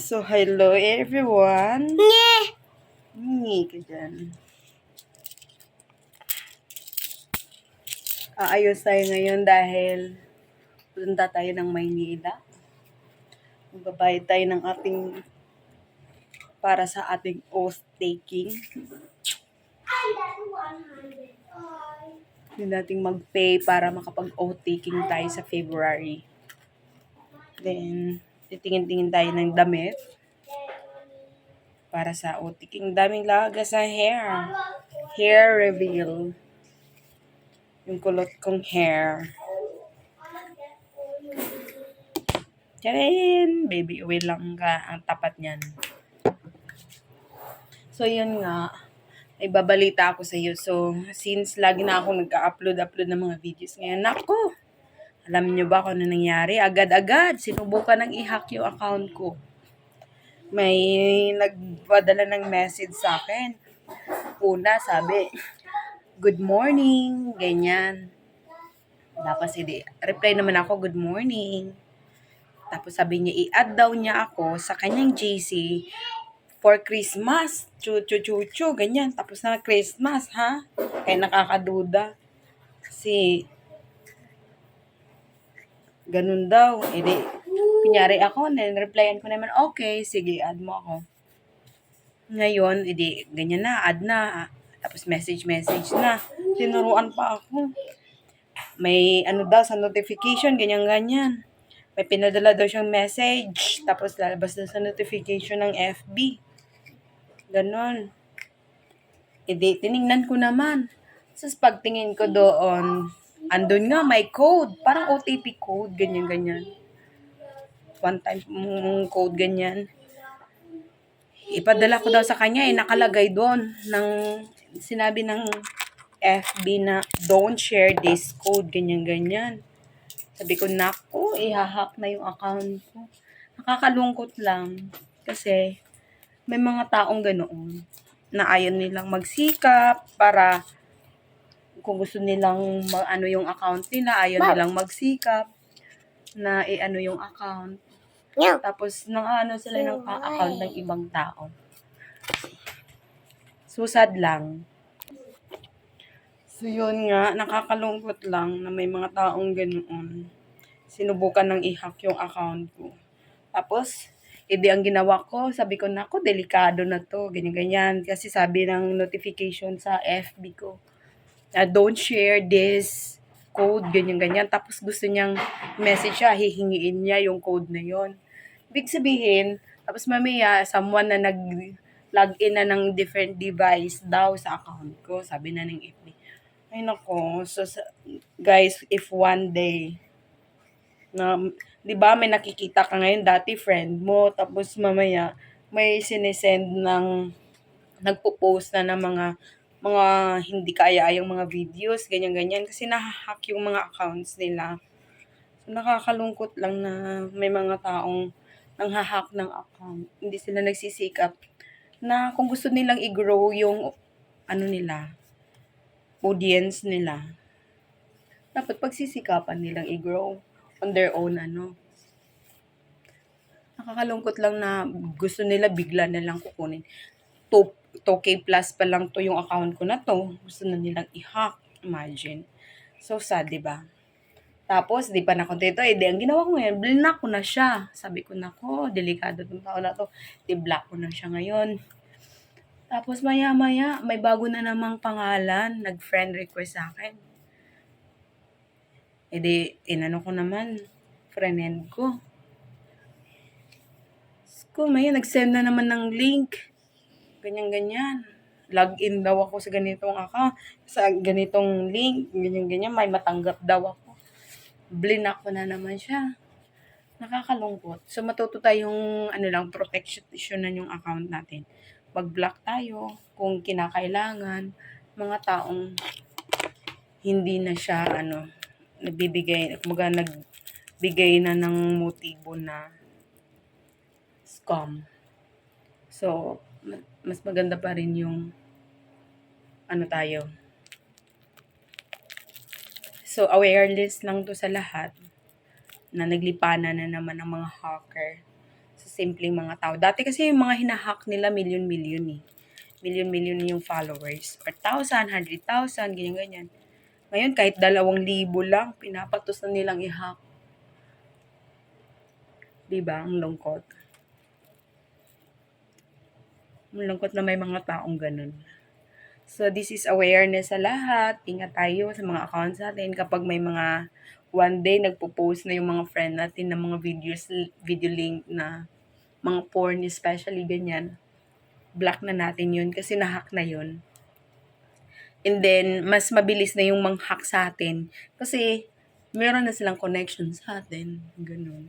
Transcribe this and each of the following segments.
So, hello everyone. Nye! Hingi ka dyan. Aayos tayo ngayon dahil punta tayo ng Maynila. Magbabayad tayo ng ating para sa ating oath taking. Hindi nating mag-pay para makapag-oath taking tayo sa February. Then, titingin-tingin tayo ng damit para sa oath taking. Daming laga sa hair. Hair reveal. Yung kulot kong hair. Charin! Baby oil lang ka ang tapat niyan. So, yun nga. Ay babalita ako sa iyo. So, since lagi na ako nag-upload-upload ng mga videos ngayon, nako! Alam niyo ba kung ano nangyari? Agad-agad, sinubukan ng i-hack yung account ko. May nagpadala ng message sa akin. Una, sabi, good morning, ganyan. Tapos, hindi, reply naman ako, good morning. Tapos sabi niya, i-add daw niya ako sa kanyang JC for Christmas. Chu, chu, chu, chu, ganyan. Tapos na Christmas, ha? Kaya nakakaduda. Kasi, ganun daw. E di, kunyari ako, nire-replyan ko naman, okay, sige, add mo ako. Ngayon, edi, ganyan na, add na. Tapos message, message na. Tinuruan pa ako. May ano daw sa notification, ganyan-ganyan. May pinadala daw siyang message. Tapos lalabas daw sa notification ng FB. Ganon. E di, tiningnan ko naman. Tapos pagtingin ko doon, andun nga, may code. Parang OTP code, ganyan-ganyan. One time mm, code, ganyan. Ipadala ko daw sa kanya, eh, nakalagay doon ng sinabi ng FB na don't share this code, ganyan-ganyan. Sabi ko, naku, ihahack na yung account ko. Nakakalungkot lang. Kasi, may mga taong ganoon na ayaw nilang magsikap para kung gusto nilang ano yung account nila, ayaw nilang magsikap na i-ano yung account. Nyo! Tapos, nang ano sila ng account ng ibang tao. Susad lang. So, yun nga, nakakalungkot lang na may mga taong ganoon. Sinubukan ng i-hack yung account ko. Tapos, edi ang ginawa ko, sabi ko, nako, delikado na to, ganyan-ganyan. Kasi sabi ng notification sa FB ko, na don't share this code, ganyan-ganyan. Tapos gusto niyang message siya, hihingiin niya yung code na yon. Ibig sabihin, tapos mamaya, someone na nag login na ng different device daw sa account ko, sabi na ng FB. Ay nako, so guys, if one day na 'di ba may nakikita ka ngayon dati friend mo tapos mamaya may sinesend ng nagpo-post na ng mga mga hindi kaaya-ayang mga videos, ganyan-ganyan kasi nahahack yung mga accounts nila. So nakakalungkot lang na may mga taong nanghahack ng account. Hindi sila nagsisikap na kung gusto nilang i-grow yung ano nila, audience nila, dapat pagsisikapan nilang i-grow on their own ano. Nakakalungkot lang na gusto nila bigla na lang kukunin. 2, 2K plus pa lang to yung account ko na to. Gusto na nilang i-hack. Imagine. So sad, di ba? Tapos, di pa nakontento. Eh, di, ang ginawa ko ngayon, blinak ko na siya. Sabi ko, nako, delikado tong tao na to. Di-block ko na siya ngayon. Tapos, maya-maya, may bago na namang pangalan. Nag-friend request sa akin. E di, inano ko naman, friend ko. Ko, may nag-send na naman ng link. Ganyan-ganyan. Login daw ako sa ganitong account, sa ganitong link, ganyan-ganyan, may matanggap daw ako. Blinak ko na naman siya. Nakakalungkot. So, matuto tayong, ano lang, protection na yung account natin. Mag-block tayo kung kinakailangan. Mga taong hindi na siya, ano, nagbibigay, kumbaga nagbigay na ng motibo na scam. So, mas maganda pa rin yung ano tayo. So, awareness lang to sa lahat na naglipana na naman ng mga hacker. sa simpleng mga tao. Dati kasi yung mga hinahack nila million-million eh. Million-million yung followers. Or thousand, hundred thousand, ganyan-ganyan. Ngayon, kahit dalawang libo lang, pinapatos na nilang i-hack. Diba? Ang lungkot. Ang lungkot na may mga taong ganun. So, this is awareness sa lahat. Ingat tayo sa mga accounts natin. Kapag may mga one day nagpo-post na yung mga friend natin ng mga videos, video link na mga porn especially ganyan, block na natin yun kasi nahack na yun. And then, mas mabilis na yung mang-hack sa atin kasi meron na silang connection sa atin. Ganun.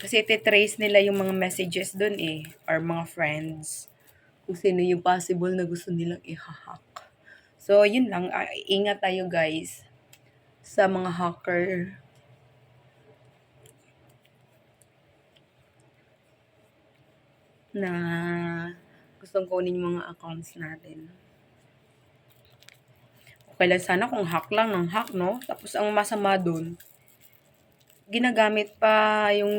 Kasi titrace nila yung mga messages dun eh, or mga friends. Kung sino yung possible na gusto nilang i-hack. So, yun lang. Ah, Ingat tayo guys sa mga hacker. na gustong kunin yung mga accounts natin. Okay lang sana kung hack lang ng hack, no? Tapos ang masama dun, ginagamit pa yung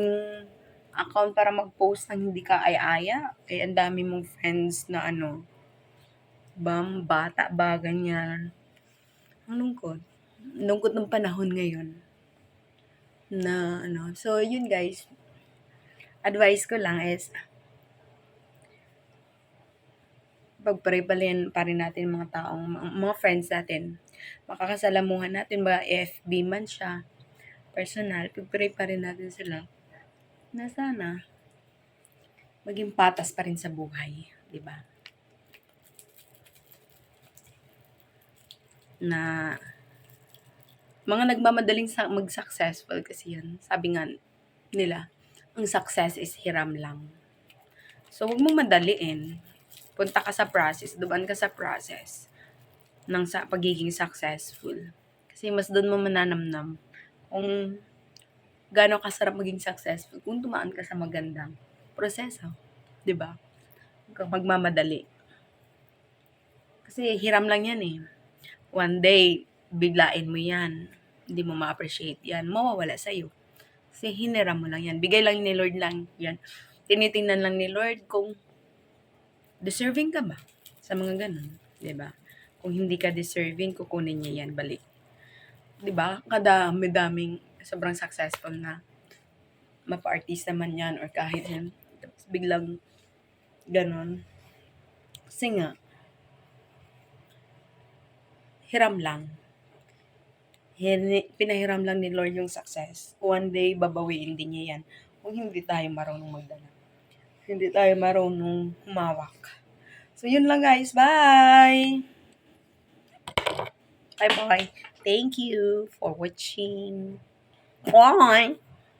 account para mag-post ng hindi ka ay-aya. Eh, ang dami mong friends na ano, bam, bata ba, ganyan. Ang lungkot. Lungkot ng panahon ngayon. Na, ano, so, yun guys. Advice ko lang is, pagpray pa rin, pa rin natin mga taong, mga friends natin. Makakasalamuhan natin ba, FB man siya, personal, pagpray pa rin natin sila na sana maging patas pa rin sa buhay, di ba? Na mga nagmamadaling mag-successful kasi yan. Sabi nga nila, ang success is hiram lang. So, huwag mong madaliin. Punta ka sa process, dumaan ka sa process ng sa pagiging successful. Kasi mas doon mo mananamnam kung gaano kasarap maging successful kung tumaan ka sa magandang proseso. 'Di ba? Huwag kang magmamadali. Kasi hiram lang yan eh. One day, biglain mo yan. Hindi mo ma-appreciate yan. Mawawala sa'yo. Kasi hiniram mo lang yan. Bigay lang ni Lord lang yan. Tinitingnan lang ni Lord kung deserving ka ba sa mga ganun. 'di ba? Kung hindi ka deserving, kukunin niya yan balik. 'Di ba? Kadami-daming sobrang successful na mapa-artista man yan or kahit yan. Tapos biglang ganun. Kasi nga, hiram lang. Pinahiram lang ni Lord yung success. One day, babawiin din niya yan. Kung hindi tayo marunong magdala. Hindi tayo marunong humawak. So, yun lang guys. Bye! Bye-bye. Thank you for watching. Bye!